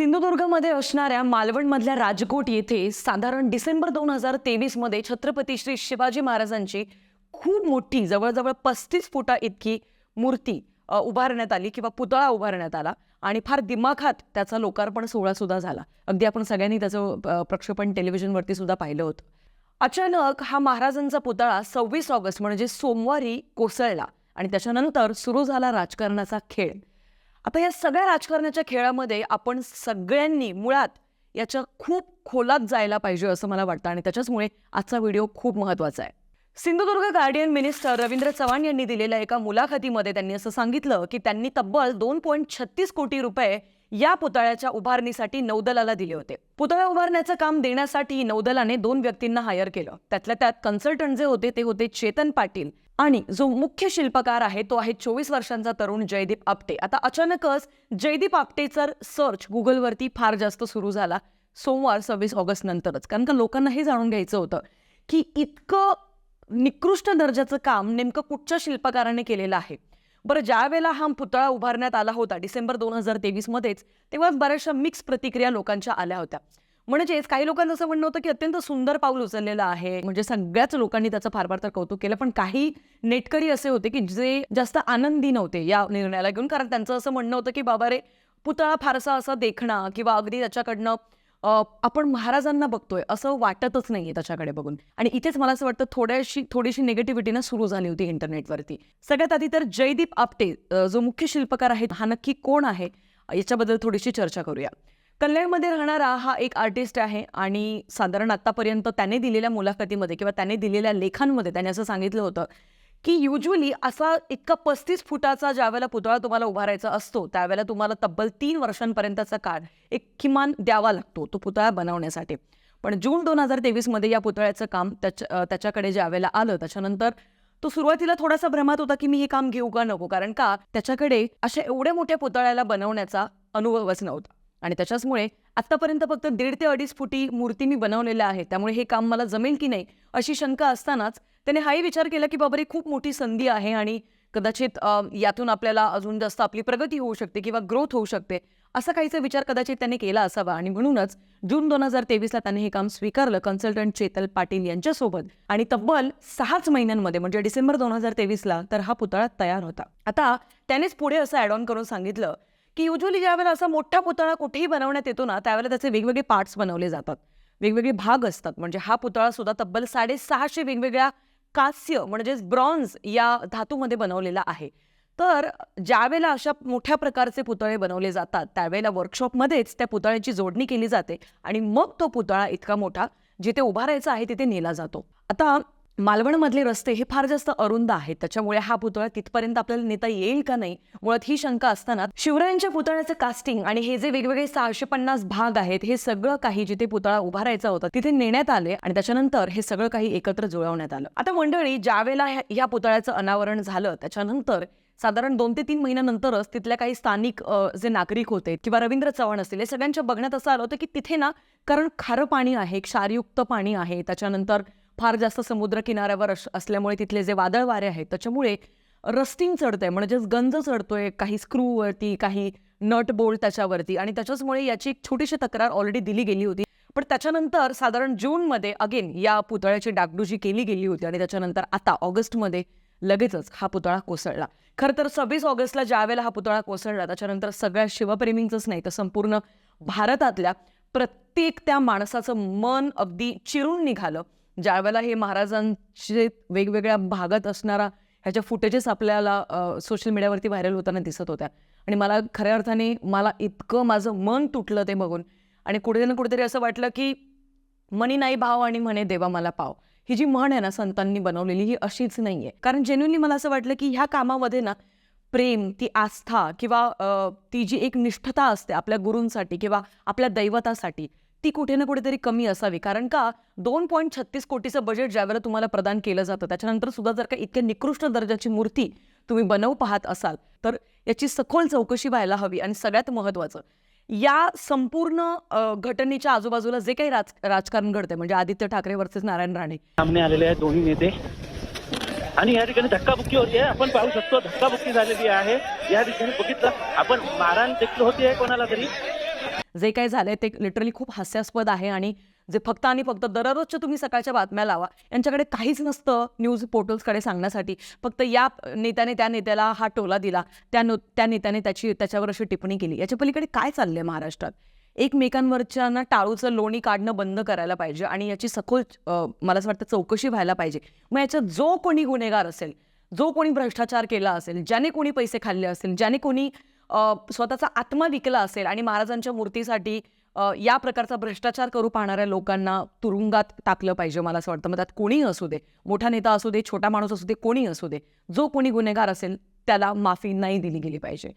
सिंधुदुर्गमध्ये असणाऱ्या मालवणमधल्या राजकोट येथे साधारण डिसेंबर दोन हजार तेवीसमध्ये छत्रपती श्री शिवाजी महाराजांची खूप मोठी जवळजवळ पस्तीस फुटा इतकी मूर्ती उभारण्यात आली किंवा पुतळा उभारण्यात आला आणि फार दिमाखात त्याचा लोकार्पण सोहळा सुद्धा झाला. अगदी आपण सगळ्यांनी त्याचं प्रक्षेपण टेलिव्हिजनवरती सुद्धा पाहिलं होतं. अचानक हा महाराजांचा पुतळा सव्वीस ऑगस्ट म्हणजे सोमवारी कोसळला आणि त्याच्यानंतर सुरू झाला राजकारणाचा खेळ. आता या सगळ्या राजकारणाच्या खेळामध्ये आपण सगळ्यांनी मुळात याच्या खूप खोलात जायला पाहिजे असं मला वाटतं आणि त्याच्याचमुळे आजचा व्हिडिओ खूप महत्त्वाचा आहे. सिंधुदुर्ग गार्डियन मिनिस्टर रवींद्र चव्हाण यांनी दिलेल्या एका मुलाखतीमध्ये त्यांनी असं सांगितलं की त्यांनी तब्बल दोन पॉईंट छत्तीस कोटी रुपये या पुतळ्याच्या उभारणीसाठी नौदलाला दिले होते. पुतळा उभारण्याचं काम देण्यासाठी नौदलाने दोन व्यक्तींना हायर केलं. त्यातल्या त्यात कन्सल्टंट जे होते ते होते चेतन पाटील आणि जो मुख्य शिल्पकार आहे तो आहे चोवीस वर्षांचा तरुण जयदीप आपटे. आता अचानकच जयदीप आपटेचा सर्च गुगलवरती फार जास्त सुरू झाला. सोमवार सव्वीस ऑगस्ट नंतरच. कारण का लोकांना हे जाणून घ्यायचं होतं की इतकं निकृष्ट दर्जाचं काम नेमकं कुठच्या शिल्पकाराने केलेलं आहे? बरं ज्या वेळेला हा पुतळा उभारण्यात आला होता डिसेंबर दोन हजार तेवीसमध्येच तेव्हा बऱ्याचशा मिक्स प्रतिक्रिया लोकांच्या आल्या होत्या. म्हणजेच काही लोकांचं असं म्हणणं होतं की अत्यंत सुंदर पाऊल उचललेलं आहे म्हणजे सगळ्याच लोकांनी त्याचं फार फार तर कौतुक केलं पण काही नेटकरी असे होते की जे जास्त आनंदी नव्हते या निर्णयाला घेऊन कारण त्यांचं असं म्हणणं होतं की बाबा रे पुतळा फारसा असा देखणं किंवा अगदी त्याच्याकडनं आपण महाराजांना बघतोय असं वाटतच नाहीये त्याच्याकडे बघून. आणि इथेच मला असं वाटतं थोड्याशी थोडीशी निगेटिव्हिटी ना सुरू झाली होती इंटरनेटवरती. सगळ्यात आधी तर जयदीप आपटे जो मुख्य शिल्पकार आहे हा नक्की कोण आहे? याच्याबद्दल थोडीशी चर्चा करूया. कल्याणमध्ये राहणारा हा एक आर्टिस्ट आहे आणि साधारण आतापर्यंत त्याने दिलेल्या मुलाखतीमध्ये किंवा त्याने दिलेल्या लेखांमध्ये त्याने असं सांगितलं होतं की युजली असा इतका पस्तीस फुटाचा ज्यावेळेला पुतळा तुम्हाला उभारायचा असतो त्यावेळेला तुम्हाला तब्बल तीन वर्षांपर्यंतचा काळ एक किमान द्यावा लागतो तो पुतळा बनवण्यासाठी. पण जून दोन हजार तेवीसमध्ये या पुतळ्याचं काम त्याच्या त्याच्याकडे ज्यावेळेला आलं त्याच्यानंतर तो सुरुवातीला थोडासा भ्रमात होता की मी हे काम घेऊ का नको कारण का त्याच्याकडे अशा एवढ्या मोठ्या पुतळ्याला बनवण्याचा अनुभवच नव्हता. आणि त्याच्याचमुळे आत्तापर्यंत फक्त दीड ते अडीच फुटी मूर्ती मी बनवलेल्या आहे त्यामुळे हे काम मला जमेल की नाही अशी शंका असतानाच त्याने हाही विचार केला की बाबा ही खूप मोठी संधी आहे आणि कदाचित यातून आपल्याला अजून जास्त आपली प्रगती होऊ शकते किंवा ग्रोथ होऊ शकते. असा काहीचा विचार कदाचित त्यांनी केला असावा आणि म्हणूनच जून दोन हजार तेवीसला त्याने हे काम स्वीकारलं कन्सल्टंट चेतल पाटील यांच्यासोबत. आणि तब्बल सहाच महिन्यांमध्ये म्हणजे डिसेंबर दोन हजार तेवीसला तर हा पुतळा तयार होता. आता त्यानेच पुढे असं ॲड ऑन करून सांगितलं की युजली ज्यावेळेला असा मोठा पुतळा कुठेही बनवण्यात येतो ना त्यावेळेला त्याचे वेगवेगळे पार्ट्स बनवले जातात. वेगवेगळे भाग असतात. म्हणजे हा पुतळा सुद्धा तब्बल साडेसहाशे वेगवेगळ्या कांस्य म्हणजेच ब्रॉन्झ या धातूमध्ये बनवलेला आहे. तर ज्यावेळेला अशा मोठ्या प्रकारचे पुतळे बनवले जातात त्यावेळेला वर्कशॉपमध्येच त्या पुतळ्याची जोडणी केली जाते आणि मग तो पुतळा इतका मोठा जिथे उभारायचा आहे तिथे नेला जातो. आता मालवणमधले रस्ते हे फार जास्त अरुंद आहेत. त्याच्यामुळे हा पुतळा तिथपर्यंत आपल्याला नेता येईल का नाही मुळात ही शंका असताना शिवरायांच्या पुतळ्याचं कास्टिंग आणि हे जे वेगवेगळे सहाशे पन्नास भाग आहेत हे सगळं काही जिथे पुतळा उभा राहायचा होता तिथे नेण्यात आले आणि त्याच्यानंतर हे सगळं काही एकत्र जुळवण्यात आलं. आता मंडळी ज्यावेळेला ह्या- पुतळ्याचं अनावरण झालं त्याच्यानंतर साधारण दोन ते तीन महिन्यानंतरच तिथल्या काही स्थानिक जे नागरिक होते किंवा रवींद्र चव्हाण असतील हे सगळ्यांच्या बघण्यात असं आलं होतं की तिथे ना कारण खारं पाणी आहे क्षारयुक्त पाणी आहे त्याच्यानंतर फार जास्त समुद्र किनाऱ्यावर अस- असल्यामुळे तिथले जे वादळ वारे आहेत त्याच्यामुळे रस्टिंग चढतंय म्हणजेच गंज चढतोय काही स्क्रूवरती काही नट बोल्ट त्याच्यावरती. आणि त्याच्याचमुळे याची एक छोटीशी तक्रार ऑलरेडी दिली गेली होती. पण त्याच्यानंतर साधारण जूनमध्ये अगेन या पुतळ्याची डागडुजी केली गेली होती. आणि त्याच्यानंतर आता ऑगस्टमध्ये लगेचच हा पुतळा कोसळला. खरं तर सव्वीस ऑगस्टला ज्यावेळेला हा पुतळा कोसळला त्याच्यानंतर सगळ्या शिवप्रेमींचंच नाही तर संपूर्ण भारतातल्या प्रत्येक त्या माणसाचं मन अगदी चिरून निघालं. ज्यावेळेला हे महाराजांचे वेगवेगळ्या भागात असणारा ह्याच्या फुटेजेस आपल्याला सोशल मीडियावरती व्हायरल होताना दिसत होत्या. आणि मला खऱ्या अर्थाने मला इतकं माझं मन तुटलं ते बघून. आणि कुठे ना कुठेतरी असं वाटलं की मनी नाही भाव आणि म्हणे देवा मला पाव. ही जी म्हण आहे ना संतांनी बनवलेली ही अशीच नाहीये. कारण जेन्युनली मला असं वाटलं की ह्या कामामध्ये ना प्रेम ती आस्था किंवा ती जी एक निष्ठता असते आपल्या गुरूंसाठी किंवा आपल्या दैवतासाठी ती कुठे ना कुठेतरी कमी असावी. कारण का दोन पॉईंट छत्तीस कोटीचं बजेट ज्यावेळेला तुम्हाला प्रदान केलं जातं त्याच्यानंतर सुद्धा जर का इतक्या निकृष्ट दर्जाची मूर्ती तुम्ही बनवू पाहत असाल तर याची सखोल चौकशी व्हायला हवी. आणि सगळ्यात महत्त्वाचं या संपूर्ण घटनेच्या आजूबाजूला जे काही राज राजकारण घडतंय म्हणजे आदित्य ठाकरे वर्सेस नारायण राणे. सामने आलेले आहेत दोन्ही नेते. आणि या ठिकाणी धक्काबुक्की होती आहे. आपण पाहू शकतो धक्काबुक्की झालेली आहे. या ठिकाणी बघितलं आपण मारहाण देखील होती आहे कोणाला तरी. जे काय झालंय ते लिटरली खूप हास्यास्पद आहे आणि जे फक्त आणि फक्त दररोजच्या तुम्ही सकाळच्या बातम्या लावा यांच्याकडे काहीच नसतं न्यूज पोर्टल्सकडे सांगण्यासाठी. फक्त या नेत्याने त्या नेत्याला हा टोला दिला त्या नो त्या नेत्याने त्याची त्याच्यावर अशी टिप्पणी केली. याच्या पलीकडे काय चाललंय महाराष्ट्रात? एकमेकांवरच्या ना टाळूचं लोणी काढणं बंद करायला पाहिजे आणि याची सखोल मला असं वाटतं चौकशी व्हायला पाहिजे. मग याच्यात जो कोणी गुन्हेगार असेल जो कोणी भ्रष्टाचार केला असेल ज्याने कोणी पैसे खाल्ले असेल ज्याने कोणी स्वतःचा आत्मा विकला असेल आणि महाराजांच्या मूर्तीसाठी या प्रकारचा भ्रष्टाचार करू पाहणाऱ्या लोकांना तुरुंगात टाकलं पाहिजे मला असं वाटतं. मग त्यात कोणीही असू दे मोठा नेता असू दे छोटा माणूस असू दे कोणी असू दे जो कोणी गुन्हेगार असेल त्याला माफी नाही दिली गेली पाहिजे.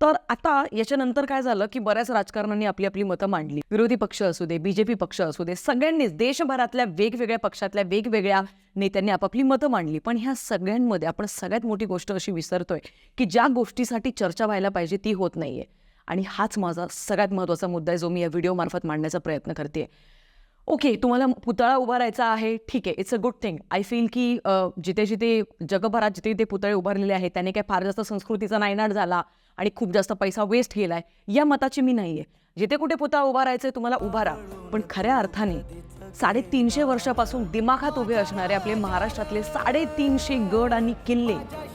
तर आता याच्यानंतर काय झालं की बऱ्याच राजकारण्यांनी आपली आपली मतं मांडली. विरोधी पक्ष असू दे बीजेपी पक्ष असू दे सगळ्यांनीच देशभरातल्या वेगवेगळ्या पक्षातल्या वेगवेगळ्या नेत्यांनी आपापली मतं मांडली. पण ह्या सगळ्यांमध्ये आपण सगळ्यात मोठी गोष्ट अशी विसरतोय की ज्या गोष्टीसाठी चर्चा व्हायला पाहिजे ती होत नाहीये. आणि हाच माझा सगळ्यात महत्त्वाचा मुद्दा आहे जो मी या व्हिडिओमार्फत मांडण्याचा प्रयत्न करते ओके तुम्हाला पुतळा उभारायचा आहे ठीक आहे it's a good thing I feel की जिथे जिथे जगभरात जिथे जिथे पुतळे उभारलेले आहेत त्याने काय फार जास्त संस्कृतीचा नायनाट झाला आणि खूप जास्त पैसा वेस्ट केलाय या मताची मी नाही आहे जिथे कुठे पुतळा उभारायचा तुम्हाला उभारा पण खऱ्या अर्थाने साडेतीनशे वर्षापासून दिमाखात उभे असणारे आपले महाराष्ट्रातले साडेतीनशे गड आणि किल्ले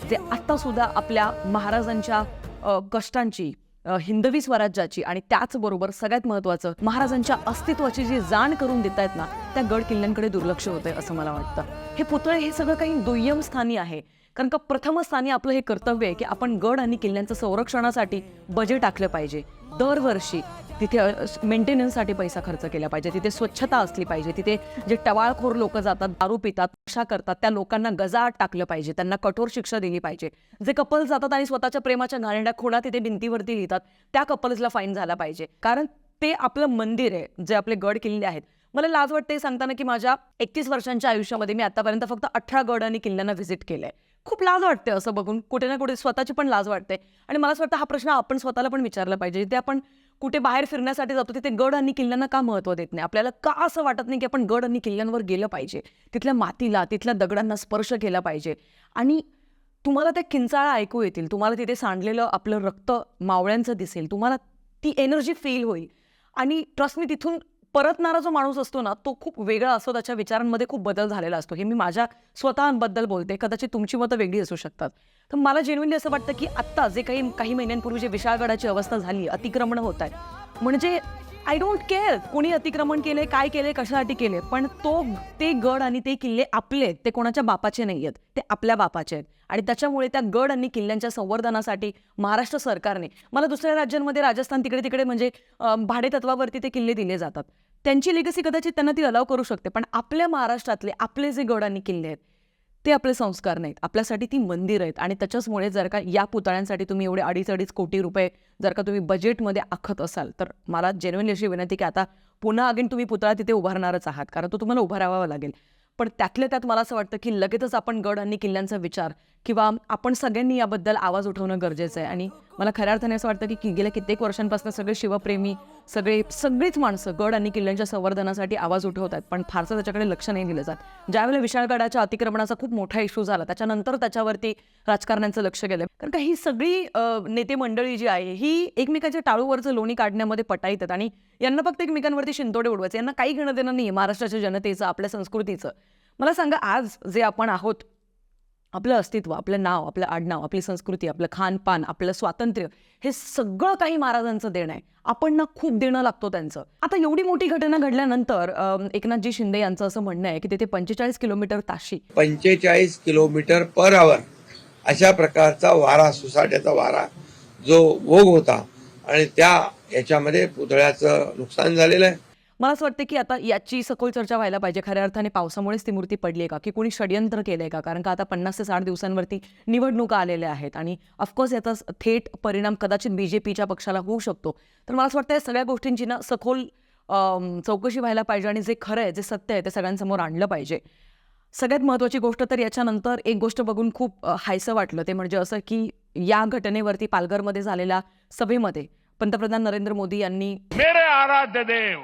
जे आत्ता सुद्धा आपल्या महाराजांच्या कष्टांची हिंदवी स्वराज्याची आणि त्याचबरोबर सगळ्यात महत्त्वाचं महाराजांच्या अस्तित्वाची जी जाण करून देत आहेत ना त्या गड किल्ल्यांकडे दुर्लक्ष होतंय असं मला वाटतं. हे पुतळे हे सगळं काही दुय्यम स्थानी आहे. कारण का प्रथमस्थानी आपलं हे कर्तव्य आहे की आपण गड आणि किल्ल्यांचं संरक्षणासाठी बजेट आखलं पाहिजे. दरवर्षी तिथे मेंटेनन्ससाठी पैसा खर्च केला पाहिजे. तिथे स्वच्छता असली पाहिजे. तिथे जे टवाळखोर लोक जातात दारू पितात नशा करतात त्या लोकांना गजाट टाकलं पाहिजे. त्यांना कठोर शिक्षा दिली पाहिजे. जे कपल्स जातात आणि स्वतःच्या प्रेमाच्या घाणेड्या खोडा तिथे भिंतीवरती लिहितात त्या कपल्सला फाईन झाला पाहिजे. कारण ते आपलं मंदिर आहे जे आपले गड किल्ले आहेत. मला लाज वाटते सांगताना की माझ्या एकतीस वर्षांच्या आयुष्यामध्ये मी आतापर्यंत फक्त अठरा गड आणि किल्ल्यांना व्हिजिट केलं आहे खूप लाज वाटते असं बघून. कुठे ना कुठे स्वतःची पण लाज वाटते. आणि मला असं वाटतं हा प्रश्न आपण स्वतःला पण विचारला पाहिजे. जिथे आपण कुठे बाहेर फिरण्यासाठी जातो तिथे गड आणि किल्ल्यांना का महत्त्व देत नाही? आपल्याला का असं वाटत नाही की आपण गड आणि किल्ल्यांवर गेलं पाहिजे? तिथल्या मातीला तिथल्या दगडांना स्पर्श केला पाहिजे. आणि तुम्हाला त्या किंचाळा ऐकू येतील. तुम्हाला तिथे सांडलेलं आपलं रक्त मावळ्यांचं दिसेल. तुम्हाला ती एनर्जी फील होईल. आणि ट्रस्ट मी तिथून परतणारा जो माणूस असतो ना तो खूप वेगळा असतो. त्याच्या विचारांमध्ये खूप बदल झालेला असतो. हे मी माझ्या स्वतःबद्दल बोलते. कदाचित तुमची मतं वेगळी असू शकतात. तर मला जेन्युनली असं वाटतं की आत्ता जे काही काही महिन्यांपूर्वी जे विशाळगडाची अवस्था झाली अतिक्रमण होत आहे म्हणजे आय डोंट केअर कोणी अतिक्रमण केले काय केले कशासाठी केले पण तो ते गड आणि ते किल्ले आपले आहेत. ते कोणाच्या बापाचे नाही आहेत ते आपल्या बापाचे आहेत आणि त्याच्यामुळे त्या गड आणि किल्ल्यांच्या संवर्धनासाठी महाराष्ट्र सरकारने मला दुसऱ्या राज्यांमध्ये राजस्थान तिकडे तिकडे म्हणजे भाडेतत्वावरती ते किल्ले दिले जातात त्यांची लेगसी कदाचित त्यांना ती अलाव करू शकते पण आपल्या महाराष्ट्रातले आपले जे गड आणि किल्ले आहेत ते आपले संस्कार नाहीत. आपल्यासाठी ती मंदिर आहेत. आणि त्याच्याचमुळे जर का या पुतळ्यांसाठी तुम्ही एवढे अडीच अडीच कोटी रुपये जर का तुम्ही बजेटमध्ये आखत असाल तर मला जेन्युअनली अशी विनंती की आता पुन्हा अगेन तुम्ही पुतळा तिथे उभारणारच आहात. कारण तो तुम्हाला उभा राहावा लागेल. पण त्यातल्या त्यात मला असं वाटतं की लगेचच आपण गड आणि किल्ल्यांचा विचार किंवा आपण सगळ्यांनी याबद्दल आवाज उठवणं गरजेचं आहे. आणि मला खऱ्या अर्थाने असं वाटतं की गेल्या कित्येक वर्षांपासून सगळे शिवप्रेमी सगळे सगळीच माणसं गड आणि किल्ल्यांच्या संवर्धनासाठी आवाज उठवत आहेत. पण फारसं त्याच्याकडे लक्ष नाही दिलं जात. ज्यावेळेला विशाळगडाच्या अतिक्रमणाचा खूप मोठा इश्यू झाला त्याच्यानंतर त्याच्यावरती राजकारण्यांचं लक्ष गेलं. कारण का ही सगळी नेते मंडळी जी आहे ही एकमेकाच्या टाळूवरचं लोणी काढण्यामध्ये पटाईत आहेत आणि यांना फक्त एकमेकांवरती शिंतोडे उडवायचे. यांना काही घेणं देणं नाही महाराष्ट्राच्या जनतेचं आपल्या संस्कृतीचं. मला सांगा आज जे आपण आहोत आपलं अस्तित्व आपलं नाव आपलं आडनाव आपली संस्कृती आपलं खानपान आपलं स्वातंत्र्य हे सगळं काही महाराजांचं देणं आहे. आपण ना खूप देणं लागतो त्यांचं. आता एवढी मोठी घटना घडल्यानंतर अं, एकनाथजी शिंदे यांचं असं म्हणणं आहे की तिथे पंचेचाळीस किलोमीटर ताशी. पंचेचाळीस किलोमीटर पर आवर अशा प्रकारचा वारा सुसाट्याचा वारा जो भोग होता आणि त्या याच्यामध्ये पुतळ्याचं नुकसान झालेलं आहे. मला असं वाटतं की आता याची सखोल चर्चा व्हायला पाहिजे. खऱ्या अर्थाने पावसामुळेच ती मूर्ती पडली आहे का? की कोणी षडयंत्र केलंय का? कारण का आता पन्नास ते साठ दिवसांवरती निवडणुका आलेल्या आहेत आणि ऑफकोर्स याचा थेट परिणाम कदाचित बीजेपीच्या पक्षाला होऊ शकतो. तर मला असं वाटतं या सगळ्या गोष्टींची ना सखोल चौकशी व्हायला पाहिजे आणि जे खरं आहे जे सत्य आहे ते सगळ्यांसमोर आणलं पाहिजे. सगळ्यात महत्त्वाची गोष्ट तर याच्यानंतर एक गोष्ट बघून खूप हायसं वाटलं ते म्हणजे असं की या घटनेवरती पालघरमध्ये झालेल्या सभेमध्ये पंतप्रधान नरेंद्र मोदी यांनी मेरे आराध्य देव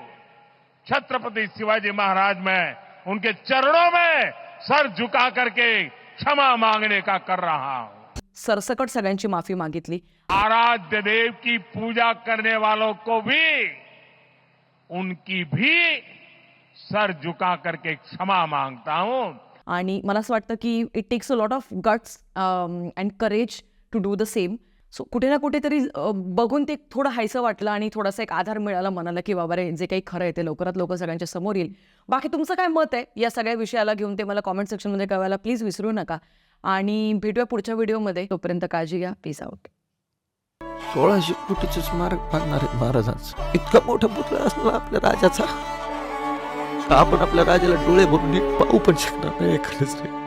छत्रपति शिवाजी महाराज में उनके चरणों में सर झुका करके क्षमा मांगने का कर रहा हूँ। सरसकट सगळ्यांची माफ़ी मागितली. आराध्य देव की पूजा करने वालों को भी उनकी भी सर झुका करके क्षमा माँगता हूँ। आणि मला असं वाटतं की it takes a lot of guts and courage to do the same so कुठे ना कुठेतरी बघून ते थोडं हायसं वाटलं आणि थोडासा एक आधार मिळाला मनाला की बाबा रे जे काही खरं आहे ते लवकरात लवकर सगळ्यांच्या समोर येईल. बाकी तुमचं काय मत आहे? या सगळ्या विषयाला घेऊन ते मला कॉमेंट सेक्शनमध्ये कळवायला प्लीज विसरू नका. आणि भेटूया पुढच्या व्हिडिओमध्ये तोपर्यंत काळजी घ्या. पीस आउट सोळाशे कोटीचं स्मारक बांधणार आहेत महाराजांचं. इतका मोठा पुतळा असला आपल्या राजाचा. आपण आपल्या राजाला डोळे भरून पाहू पण शकणार नाही खरंच रे